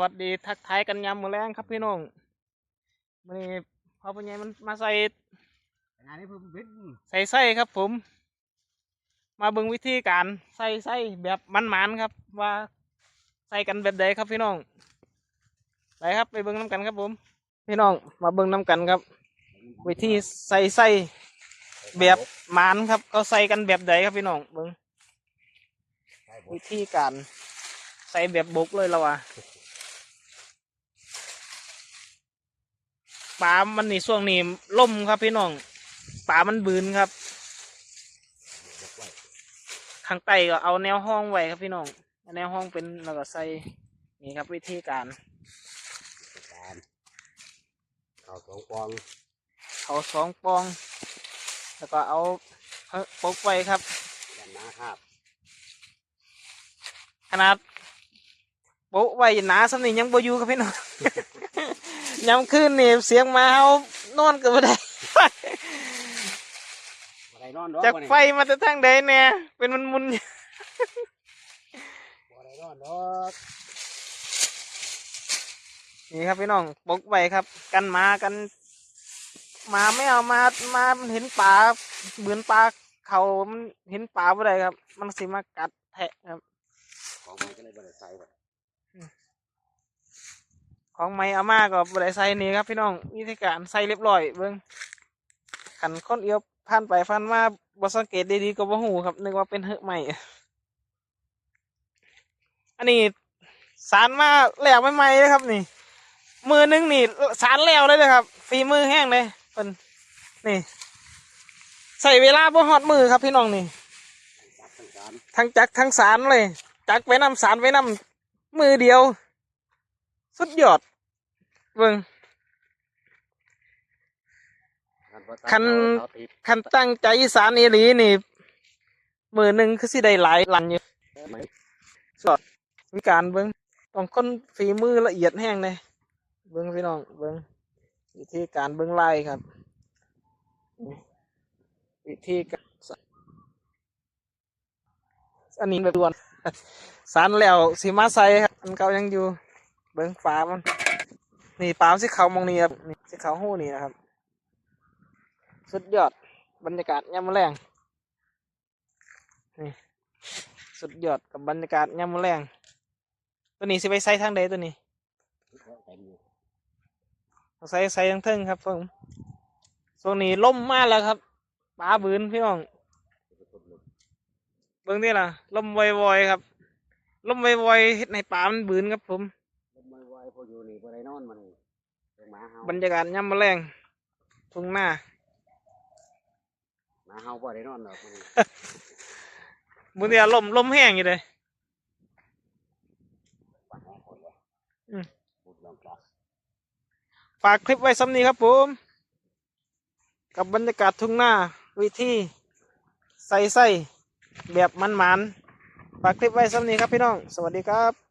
วัสดีทักทายกันยามมื้อแรงครับพี่น้องวันนี้พอปัญญามันมาใส่งานนี้เพิ่มเบ็ดใส่ไส้ครับผม มาเบิ่งวิธีการใส่ไส้แบบมันๆครับ ว่าใส่กันแบบใดครับพี่น้องไปครับไปเบิ่งน้ำกันครับผม พี่น้องมาเบิ่งน้ำกันครับ วิธีใส่ไส้แบบหมานครับเขาใส่กันแบบใดครับพี่น้องเบิ่งวิธีการใส่แบบบกเลยแล้ววะ ปลามันนี่ช่วงนี้ล่มครับพี่น้องปลามันบืนครับข้างใต้ก็เอาแนวห้องไว้ครับพี่น้องเอาแนวห้องเป็นแล้วก็ใส่นี่ครับวิธีการการเขาสองฟองเขาสองปอง แล้วก็เอาเฮ้ยปกไว้ครับด้านหน้าครับขนาดโปะไว้หนาสำนียังบ่อยู่ครับพี่น้อง ยามคืนนี่เสียงหมาเฮานอนก็บ่ได้อะไรนอนดอกจากบ่นี่ไฟมาแต่ทางใดเนี่ย เป็นมันมุนบ่อะไรนอนดอกนี่ครับพี่น้องปกไว้ครับ กันหมากันหมาไม่เอามามามันเห็นปลาเหมือนปลาเขามันเห็นปลาบ่ได้ครับ มันสิมากัดแทะครับ ของมันก็เลยบ่ได้ใส่บ่ ของไม่อาม่าก็บริใส่นี่ครับพี่น้องวิธีการใส่เรียบร้อยเบิ้งขันค้นเอียวผ่านไปผ่านมาบสังเกตดีๆก็บ่หูครับนึกว่าเป็นเหอะใหม่อันนี้สารมาแล้วใหม่ๆเลยครับนี่ มือนึงนี่สารแล้วเลยนะครับฝีมือแห้งเลยเพิ่นนี่ ใส่เวลาบ่ฮอดมือครับพี่น้องนี่ ทั้งจักทั้งสารเลย จักรไปนำสารไปนำมือเดียว สุดยอดเบิ่ง คันเอาติดคันตั้งใจสารอีหลีนี่มือหนึ่งคือสิได้หลายลันอยู่ไหมมีการเบิ่งต้องคนฝีมือละเอียดแห้งเลยเบิ่งพี่น้องเบิ่งวิธีการเบิ่งลายครับนี่วิธีการสอันนี้แบบด่วนสารแล้วสีมาใส่ครับอันเก่ายังอยู่ เบิ่งฝามันนี่ปลาสิเขามองนี่ครับนี่สิเขาหู้นี่นะครับ สุดยอดบรรยากาศยามมื้อแรงนี่สุดยอดกับบรรยากาศยามมื้อแรงตัวนี้สิไปใส่ทางใดตัวนี้ใส่ใส่ทางเทิงครับผมช่วงนี้ล่มมากแล้วครับปลาบืนพี่น้องเบิ่งนี่ล่ะล่มวอยๆครับล่มวอยๆเฮ็ดให้ปลามันบืนครับผม ลมไวๆพออยู่นี่บ่ได้นอนมานี่เบิ่งหมาเฮาบรรยากาศยามมื้อแรงทุ่งหน้าหมาเฮาบ่ได้นอนดอกมื้อนี้มื้อนี้ลมลมแห้งอยู่เลย ปัดแห้งคนเลยอืม พูดลองกลับฝากคลิปไว้ซ้ำนี้ครับผม กับบรรยากาศทุ่งหน้าวิธีใส่ไส้แบบมันๆฝากคลิปไว้ซ้ำนี้ครับพี่น้อง สวัสดีครับ